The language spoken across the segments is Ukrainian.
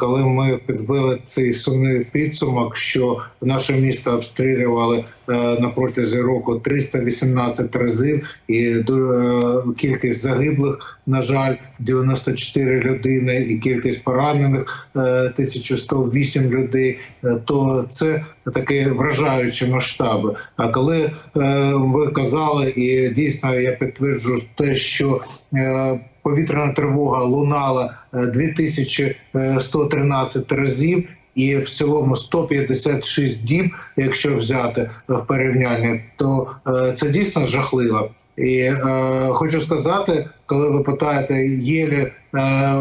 Коли ми підвели цей сумний підсумок, що наше місто обстрілювали е, на протязі року 318 разів, і е, кількість загиблих, на жаль, 94 людини, і кількість поранених е, 1108 людей, е, то це такі вражаючі масштаби. А коли ви казали, і дійсно я підтверджую те, що повітряна тривога лунала е, 2113 разів. І в цілому 156 діб, якщо взяти в порівняння, то е, це дійсно жахливо. І е, хочу сказати, коли ви питаєте, є е,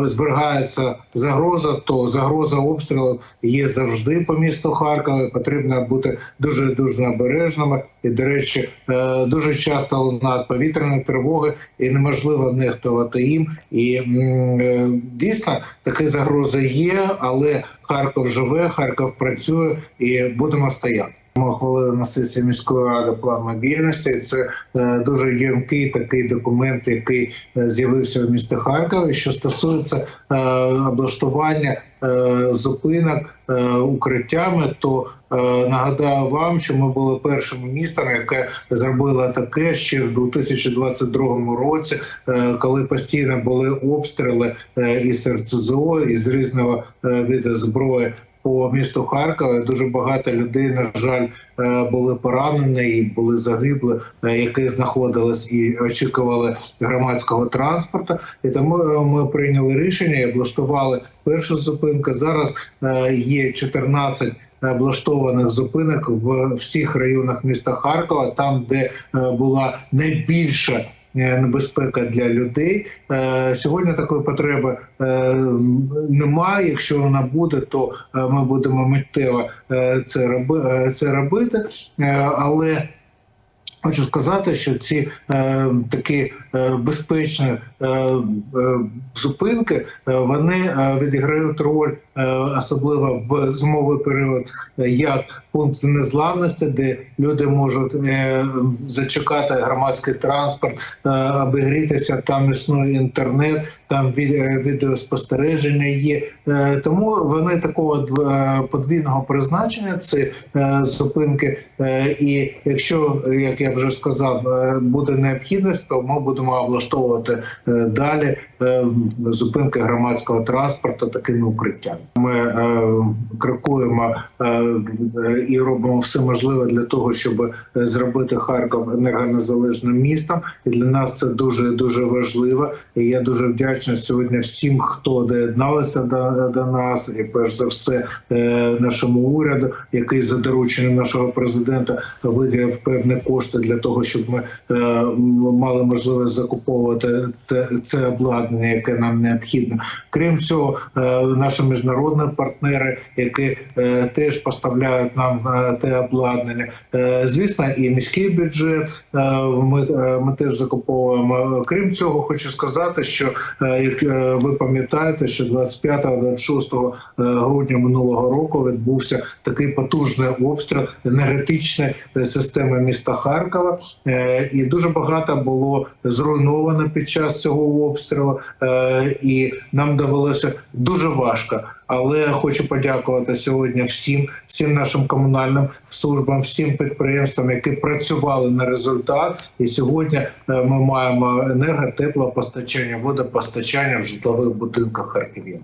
зберігається загроза, то загроза обстрілу є завжди по місту Харкова. Потрібно бути дуже дуже обережними. І до речі, е, дуже часто лунають повітряні тривоги, і неможливо нехтувати їм. І е, дійсно такі загрози є, але Харків живе, Харків працює, і будемо стояти. Ми ухвалили на сесії міської ради план мобільності. Це е, дуже ємкий такий документ, який е, з'явився в місті Харкові, що стосується е, облаштування зупинок укриттями. То нагадаю вам, що ми були першим містом, яке зробило таке ще в 2022 році, коли постійно були обстріли із РЦЗО, із різного виду зброї по місту Харкова. Дуже багато людей, на жаль, е, були поранені і були загибли, е, які знаходились і очікували громадського транспорту. І тому е, ми прийняли рішення і облаштували першу зупинку. Зараз є 14 облаштованих зупинок в всіх районах міста Харкова, там, де була найбільша небезпека для людей. Е, Сьогодні такої потреби е, немає. Якщо вона буде, то е, ми будемо миттєво е, це роби- е, робити. Е, Але Хочу сказати, що ці е, такі е, безпечні е, е, зупинки е, вони е, відіграють роль, е, особливо в зимовий період, е, як пункт незламності, де люди можуть е, зачекати громадський транспорт, е, обігрітися. Там існує інтернет, там від, е, відеоспостереження є. Е, тому вони такого дв- е, подвійного призначення. Це е, зупинки. Е, і якщо, як я вже сказав, е, буде необхідність, то ми будемо облаштовувати е, далі е, зупинки громадського транспорту такими укриттями. Ми е, крокуємо і робимо все можливе для того, щоб зробити Харків енергонезалежним містом. І для нас це дуже дуже важливо. І я дуже вдячний сьогодні всім, хто доєдналися до, до нас, і перш за все нашому уряду, який за дорученням нашого президента виділив певні кошти для того, щоб ми мали можливість закуповувати те, це обладнання, яке нам необхідно. Крім цього, е, наші міжнародні партнери, які е, теж поставляють нам е, те обладнання. Звісно, і міський бюджет ми, ми теж закуповуємо. Крім цього, хочу сказати, що як ви пам'ятаєте, що 25-26 грудня минулого року відбувся такий потужний обстріл енергетичної системи міста Харкова, і дуже багато було зруйновано під час цього обстрілу, Е, і нам довелося дуже важко. Але хочу подякувати сьогодні всім, всім нашим комунальним службам, всім підприємствам, які працювали на результат. І сьогодні е, ми маємо енерго, теплопостачання, водопостачання в житлових будинках харків'ян.